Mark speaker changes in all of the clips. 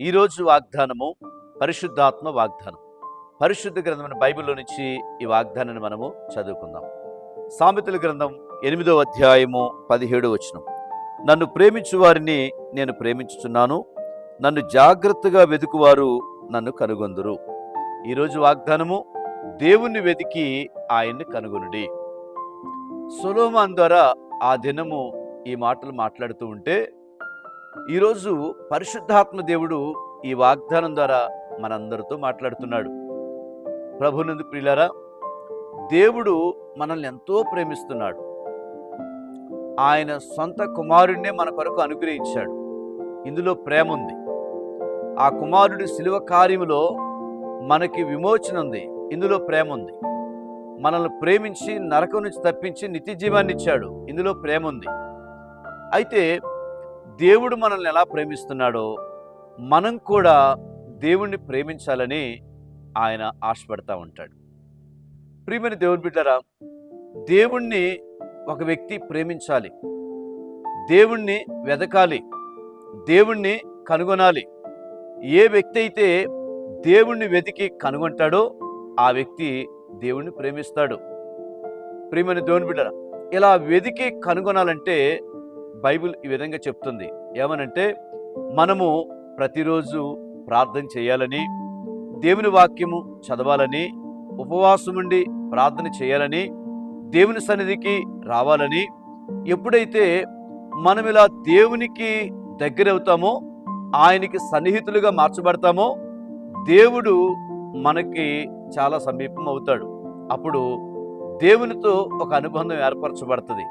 Speaker 1: ఈరోజు వాగ్దానము పరిశుద్ధాత్మ వాగ్దానం. పరిశుద్ధ గ్రంథమైన బైబిల్లో నుంచి ఈ వాగ్దానాన్ని మనము చదువుకుందాం. సామెతల గ్రంథం ఎనిమిదో అధ్యాయము పదిహేడు వచనం. నన్ను ప్రేమించు వారిని నేను ప్రేమించుచున్నాను. నన్ను జాగ్రత్తగా వెతుకువారు నన్ను కనుగొందురు. ఈరోజు వాగ్దానము దేవుణ్ణి వెతికి ఆయన్ని కనుగొనుడి. సొలోమాన్ ద్వారా ఆ దినము ఈ మాటలు మాట్లాడుతూ ఉంటే ఈరోజు పరిశుద్ధాత్మ దేవుడు ఈ వాగ్దానం ద్వారా మనందరితో మాట్లాడుతున్నాడు. ప్రభునందు ప్రియులరా దేవుడు మనల్ని ఎంతో ప్రేమిస్తున్నాడు. ఆయన సొంత కుమారుడినే మన కొరకు అనుగ్రహించాడు. ఇందులో ప్రేమ ఉంది. ఆ కుమారుడి శిలువ కార్యములో మనకి విమోచన ఉంది. ఇందులో ప్రేమ ఉంది. మనల్ని ప్రేమించి నరకం నుంచి తప్పించి నిత్య జీవాన్ని ఇచ్చాడు. ఇందులో ప్రేమ ఉంది. అయితే దేవుడు మనల్ని ఎలా ప్రేమిస్తున్నాడో మనం కూడా దేవుణ్ణి ప్రేమించాలని ఆయన ఆశపడతా ఉంటాడు. ప్రియమైన దేవుని బిడ్డరా దేవుణ్ణి ఒక వ్యక్తి ప్రేమించాలి. దేవుణ్ణి వెదకాలి. దేవుణ్ణి కనుగొనాలి. ఏ వ్యక్తి అయితే దేవుణ్ణి వెతికి కనుగొంటాడో ఆ వ్యక్తి దేవుణ్ణి ప్రేమిస్తాడు. ప్రియమైన దేవుని బిడ్డరా ఇలా వెతికి కనుగొనాలంటే బైబిల్ ఈ విధంగా చెప్తుంది. ఏమనంటే మనము ప్రతిరోజు ప్రార్థన చేయాలని దేవుని వాక్యము చదవాలని ఉపవాసం ఉండి ప్రార్థన చేయాలని దేవుని సన్నిధికి రావాలని ఎప్పుడైతే మనం ఇలా దేవునికి దగ్గరవుతామో ఆయనకి సన్నిహితులుగా మార్చబడతామో దేవుడు మనకి చాలా సమీపం అవుతాడు అప్పుడు దేవునితో ఒక అనుబంధం ఏర్పరచబడుతుంది.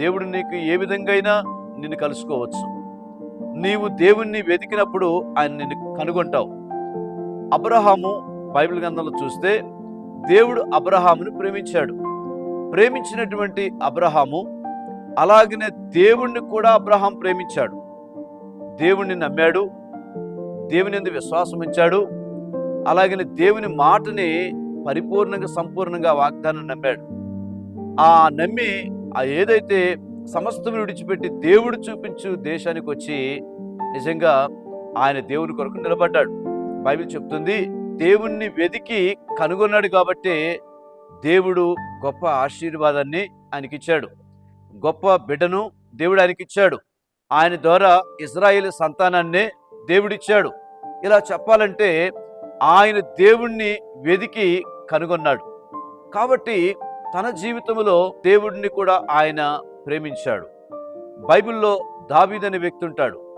Speaker 1: దేవుడు నీకు ఏ విధంగా అయినా నిన్ను కలుసుకోవచ్చు. నీవు దేవుణ్ణి వెతికినప్పుడు ఆయన నిన్ను కనుగొంటావు. అబ్రహాము బైబిల్ గ్రంథంలో చూస్తే దేవుడు అబ్రహామును ప్రేమించాడు. ప్రేమించినటువంటి అబ్రహాము అలాగనే దేవుణ్ణి కూడా అబ్రహాం ప్రేమించాడు. దేవుణ్ణి నమ్మాడు. దేవుని ఎందు విశ్వాసం ఉంచాడు. అలాగనే దేవుని మాటని పరిపూర్ణంగా సంపూర్ణంగా వాగ్దానం నమ్మాడు. ఆ నమ్మి ఆ ఏదైతే సమస్తం విడిచిపెట్టి దేవుడు చూపించు దేశానికి వచ్చి నిజంగా ఆయన దేవుని కొరకు నిలబడ్డాడు. బైబిల్ చెప్తుంది దేవుణ్ణి వెతికి కనుగొన్నాడు కాబట్టి దేవుడు గొప్ప ఆశీర్వాదాన్ని ఆయనకిచ్చాడు. గొప్ప బిడ్డను దేవుడు ఆయనకిచ్చాడు. ఆయన ద్వారా ఇజ్రాయేల్ సంతానాన్నే దేవుడిచ్చాడు. ఇలా చెప్పాలంటే ఆయన దేవుణ్ణి వెతికి కనుగొన్నాడు. కాబట్టి తన జీవితంలో దేవుడిని కూడా ఆయన ప్రేమించాడు. బైబిల్లో దావీదు అనే వ్యక్తి ఉంటాడు.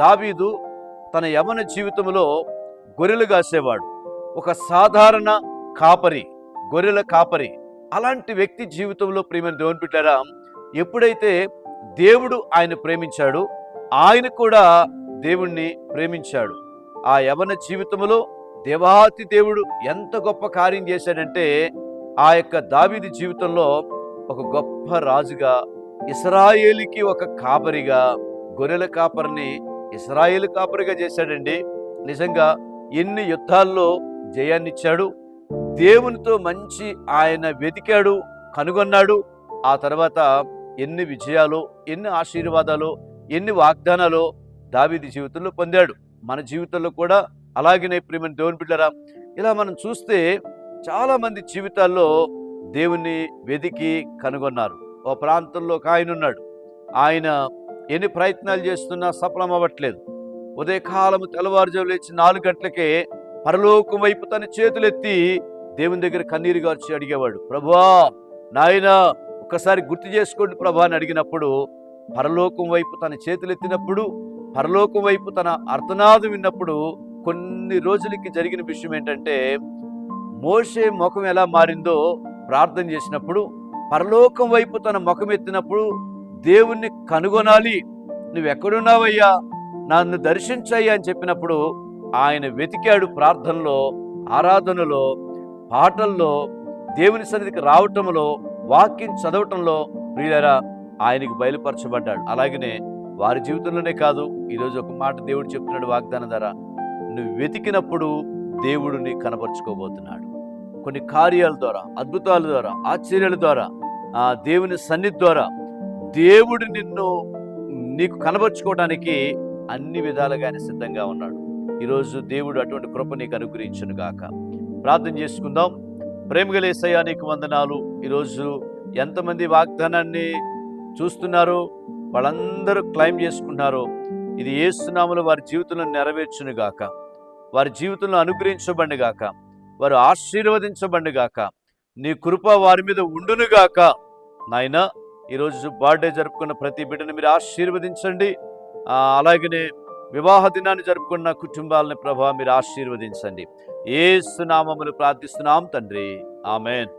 Speaker 1: దావీదు తన యవన జీవితంలో గొర్రెలు కాసేవాడు. ఒక సాధారణ కాపరి గొర్రెల కాపరి. అలాంటి వ్యక్తి జీవితంలో ప్రేమని దేవుని పెట్టారా ఎప్పుడైతే దేవుడు ఆయన ప్రేమించాడు ఆయన కూడా దేవుణ్ణి ప్రేమించాడు. ఆ యవన జీవితంలో దేవాతి దేవుడు ఎంత గొప్ప కార్యం చేశాడంటే ఆ యొక్క దావిది జీవితంలో ఒక గొప్ప రాజుగా ఇస్రాయేలుకి ఒక కాపరిగా గొర్రెల కాపరిని ఇస్రాయేల్ కాపరిగా చేశాడండి. నిజంగా ఎన్ని యుద్ధాల్లో జయాన్నిచ్చాడు దేవునితో మంచి ఆయన వెతికాడు కనుగొన్నాడు. ఆ తర్వాత ఎన్ని విజయాలు ఎన్ని ఆశీర్వాదాలు ఎన్ని వాగ్దానాలు దావిది జీవితంలో పొందాడు. మన జీవితంలో కూడా అలాగనే ప్రేమని దేవుని బిడ్డరా ఇలా మనం చూస్తే చాలా మంది జీవితాల్లో దేవుణ్ణి వెతికి కనుగొన్నారు. ఓ ప్రాంతంలో ఒక ఆయన ఉన్నాడు. ఆయన ఎన్ని ప్రయత్నాలు చేస్తున్నా సఫలం అవ్వట్లేదు. ఉదయకాలము తెల్లవారుజాము లేచి నాలుగు గంటలకే పరలోకం వైపు తన చేతులెత్తి దేవుని దగ్గర కన్నీరు గార్చి అడిగేవాడు ప్రభా నాయన ఒక్కసారి గుర్తు చేసుకోండి ప్రభా అని అడిగినప్పుడు పరలోకం వైపు తన చేతులెత్తినప్పుడు పరలోకం వైపు తన అర్థనాదం విన్నప్పుడు కొన్ని రోజులకి జరిగిన విషయం ఏంటంటే మోషే ముఖం ఎలా మారిందో ప్రార్థన చేసినప్పుడు పరలోకం వైపు తన ముఖం ఎత్తినప్పుడు దేవుణ్ణి కనుగొనాలి. నువ్వెక్కడున్నావయ్యా? నన్ను దర్శించయ్యా అని చెప్పినప్పుడు ఆయన వెతికాడు ప్రార్థనలో ఆరాధనలో పాటల్లో దేవుని సన్నిధికి రావటంలో వాక్యం చదవటంలో ప్రియులరా ఆయనకి బయలుపరచబడ్డాడు. అలాగనే వారి జీవితంలోనే కాదు ఈరోజు ఒక మాట దేవుడు చెప్తున్నాడు వాగ్దానం ద్వారా నువ్వు వెతికినప్పుడు దేవుడు నీ కనపరుచుకోబోతున్నాడు. కొన్ని కార్యాల ద్వారా అద్భుతాల ద్వారా ఆశ్చర్యాల ద్వారా ఆ దేవుని సన్నిధి ద్వారా దేవుడు నిన్ను నీకు కనబరుచుకోవడానికి అన్ని విధాలుగా ఆయన సిద్ధంగా ఉన్నాడు. ఈరోజు దేవుడు అటువంటి కృప నీకు అనుగ్రహించును గాక. ప్రార్థన చేసుకుందాం. ప్రేమగలేసయ్యా నీకు వందనాలు. ఈరోజు ఎంతమంది వాగ్దానాన్ని చూస్తున్నారో వాళ్ళందరూ క్లైమ్ చేసుకున్నారో ఇది ఏసునామలు వారి జీవితంలో నెరవేర్చును గాక. వారి జీవితంలో అనుగ్రహించబడి గాక. వారు ఆశీర్వదించబండుగాక నీ కృప వారి మీద ఉండును గాక నాయన ఈరోజు బర్త్డే జరుపుకున్న ప్రతి బిడ్డను మీరు ఆశీర్వదించండి. అలాగనే వివాహ దినాన్ని జరుపుకున్న కుటుంబాలని ప్రభావ మీరు ఆశీర్వదించండి. ఏసునామములు ప్రార్థిస్తున్నాం తండ్రి. ఆమెన్.